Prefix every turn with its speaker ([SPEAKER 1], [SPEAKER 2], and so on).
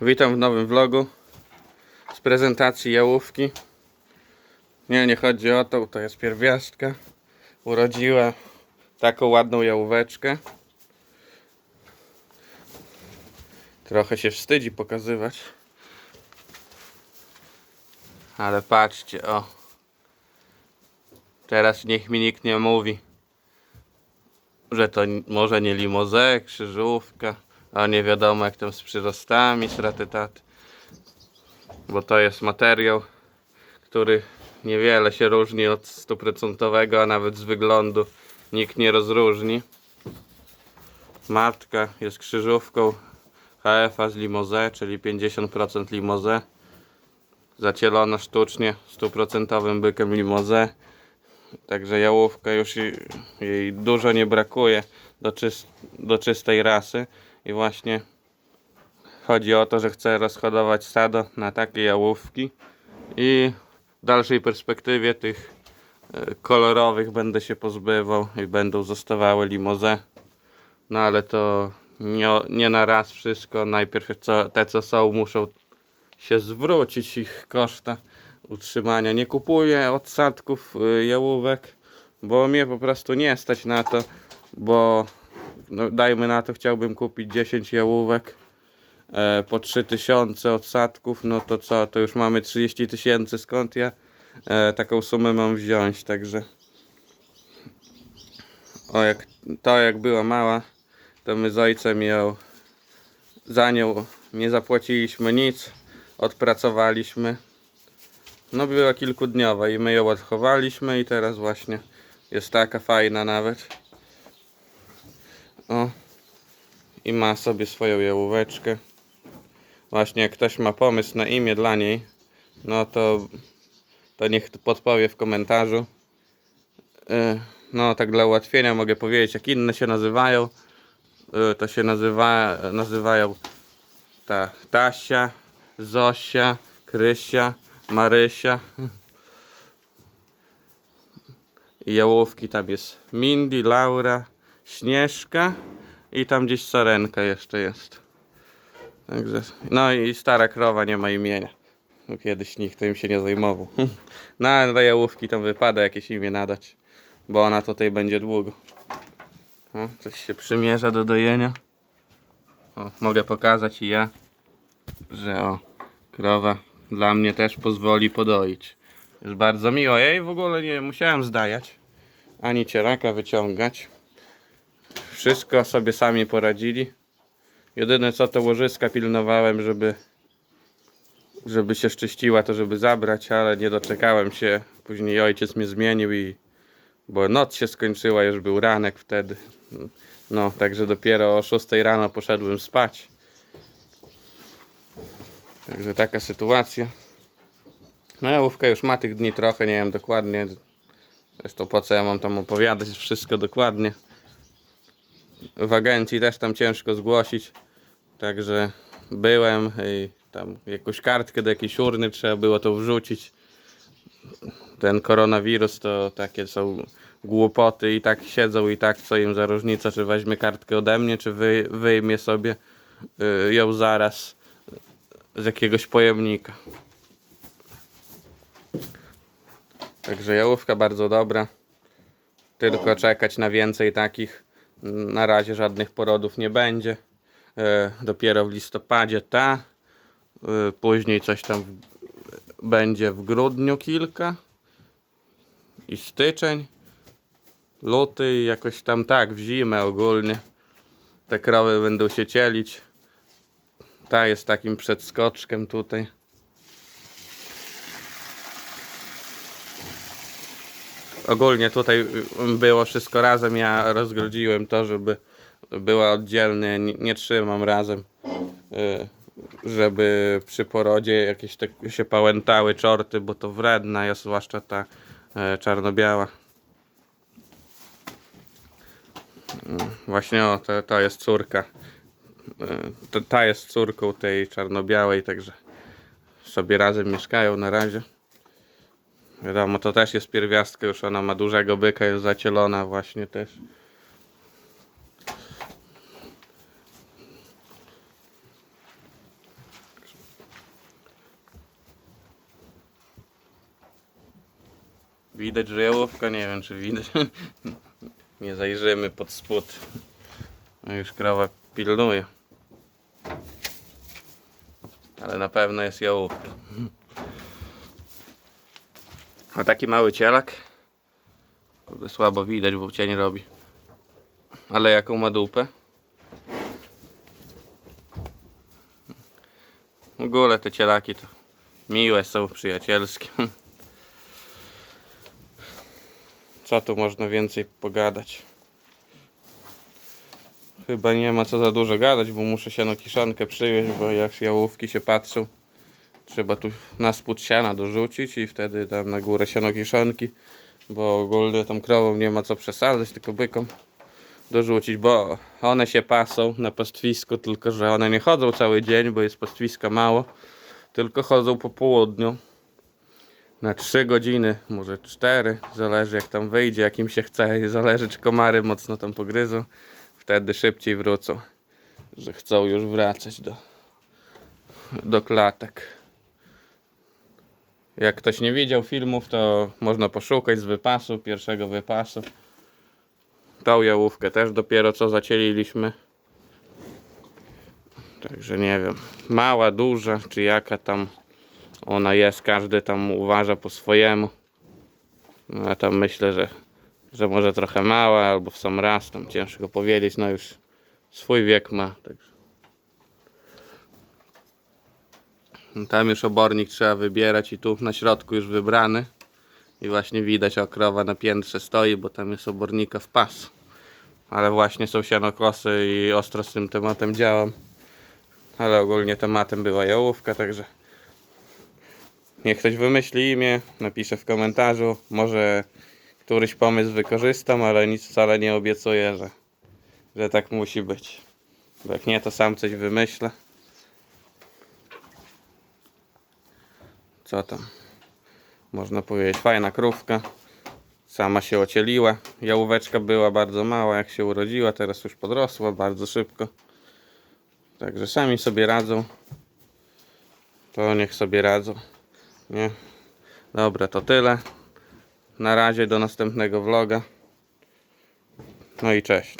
[SPEAKER 1] Witam w nowym vlogu z prezentacji jałówki. Nie, nie chodzi o to, to jest pierwiastka. Urodziła taką ładną jałóweczkę. Trochę się wstydzi pokazywać. Ale patrzcie, o. Teraz niech mi nikt nie mówi, że to może nie limozę, krzyżówka, a nie wiadomo jak tam z przyrostami, stratytaty. Bo to jest materiał, który niewiele się różni od stuprocentowego, a nawet z wyglądu nikt nie rozróżni. Matka jest krzyżówką HFA z limozę, czyli 50% limozę. Zacielona sztucznie stuprocentowym bykiem limozę. Także jałówka już jej, jej dużo nie brakuje do, czyst, do czystej rasy. I właśnie chodzi o to, że chcę rozhodować stado na takie jałówki. I w dalszej perspektywie tych e, kolorowych będę się pozbywał i będą zostawały limozę. No ale to nie, nie na raz wszystko. Najpierw co, te co są muszą się zwrócić ich koszta utrzymania. Nie kupuję odsadków y, jałówek, bo mnie po prostu nie stać na to, bo no, dajmy na to chciałbym kupić 10 jałówek e, po 3000 odsadków, no to co, to już mamy 30 tysięcy, skąd ja e, taką sumę mam wziąć, także o jak to jak była mała, to my z ojcem ją za nią nie zapłaciliśmy nic, odpracowaliśmy. No była kilkudniowa i my ją odchowaliśmy i teraz właśnie jest taka fajna nawet. O. I ma sobie swoją jałóweczkę. Właśnie jak ktoś ma pomysł na imię dla niej, no to, to niech podpowie w komentarzu. Y, No tak dla ułatwienia mogę powiedzieć jak inne się nazywają. Y, To się nazywa, nazywają ta Tasia, Zosia, Krysia, Marysia. I jałówki tam jest Mindy, Laura, Śnieżka i tam gdzieś Sarenka jeszcze jest. Także, no i stara krowa nie ma imienia. No Kiedyś nikt tym się nie zajmował. No ale do jałówki tam wypada jakieś imię nadać, bo ona tutaj będzie długo. O, coś się przymierza do dojenia. O, mogę pokazać i ja, że o, krowa dla mnie też pozwoli podoić. Jest bardzo miło. Jej w ogóle nie musiałem zdajać, ani cieraka wyciągać. Wszystko sobie sami poradzili. Jedyne co to łożyska pilnowałem, żeby żeby się szczyściła, to żeby zabrać, ale nie doczekałem się. Później ojciec mnie zmienił i bo noc się skończyła, już był ranek wtedy. No, także dopiero o 6 rano poszedłem spać. Także taka sytuacja. No jałówka już ma tych dni trochę, nie wiem dokładnie. Zresztą po co ja mam tam opowiadać wszystko dokładnie. W agencji też tam ciężko zgłosić. Także byłem i tam jakąś kartkę do jakiejś urny trzeba było to wrzucić. Ten koronawirus to takie są głupoty i tak siedzą i tak co im za różnica, czy weźmie kartkę ode mnie, czy wy, wyjmie sobie y, ją zaraz z jakiegoś pojemnika. Także jałówka bardzo dobra. Tylko czekać na więcej takich. Na razie żadnych porodów nie będzie. E, Dopiero w listopadzie ta. E, Później coś tam będzie w grudniu kilka. I styczeń. Luty jakoś tam tak, w zimę ogólnie. Te krowy będą się cielić. Ta jest takim przedskoczkiem tutaj. Ogólnie tutaj y, było wszystko razem. Ja rozgrodziłem to, żeby była oddzielnie. Nie, nie trzymam razem. y, Żeby przy porodzie jakieś te się pałętały czorty, bo to wredna jest, zwłaszcza ta e, czarno-biała. Mm, Właśnie o, to, to jest córka. E, ta jest córką tej czarno-białej, także sobie razem mieszkają na razie. Wiadomo, to też jest pierwiastka, już ona ma dużego byka, jest zacielona właśnie też. Widać żełówka, nie wiem czy widać. Nie zajrzymy pod spód. No już krowa pilnuje. Ale na pewno jest jałówka. A taki mały cielak. Słabo widać, bo cień robi. Ale jaką ma dupę? W ogóle te cielaki to miłe są, przyjacielskie. Co tu można więcej pogadać? Chyba nie ma co za dużo gadać, bo muszę się na kiszonkę przywieźć, bo jak jałówki się patrzą, trzeba tu na spód siana dorzucić i wtedy tam na górę siano kiszonki, bo ogólnie tą krową nie ma co przesadzać, tylko bykom dorzucić, bo one się pasą na pastwisku, tylko że one nie chodzą cały dzień, bo jest pastwiska mało, tylko chodzą po południu na 3 godziny, może 4, zależy jak tam wyjdzie, jak im się chce zależy czy komary mocno tam pogryzą, wtedy szybciej wrócą, że chcą już wracać do, do klatek. Jak ktoś nie widział filmów, to można poszukać z wypasu, pierwszego wypasu. Tą jałówkę też dopiero co zacieliliśmy. Także nie wiem, mała, duża, czy jaka tam ona jest, każdy tam uważa po swojemu. No, ja tam myślę, że, że może trochę mała, albo w sam raz, tam ciężko powiedzieć, no już swój wiek ma. Także. No, Tam już obornik trzeba wybierać i tu na środku już wybrany. I właśnie widać, o na piętrze stoi, bo tam jest obornika w pas. Ale właśnie są sianokosy i ostro z tym tematem działam. Ale ogólnie tematem była jałówka, także niech ktoś wymyśli imię, napisze w komentarzu. Może któryś pomysł wykorzystam, ale nic wcale nie obiecuję, że, że tak musi być. Bo jak nie, to sam coś wymyślę. Co tam? Można powiedzieć, fajna krówka. Sama się ocieliła. Jałóweczka była bardzo mała, jak się urodziła, teraz już podrosła bardzo szybko. Także sami sobie radzą. To niech sobie radzą. Nie? Dobra, to tyle. Na razie do następnego vloga. No i cześć.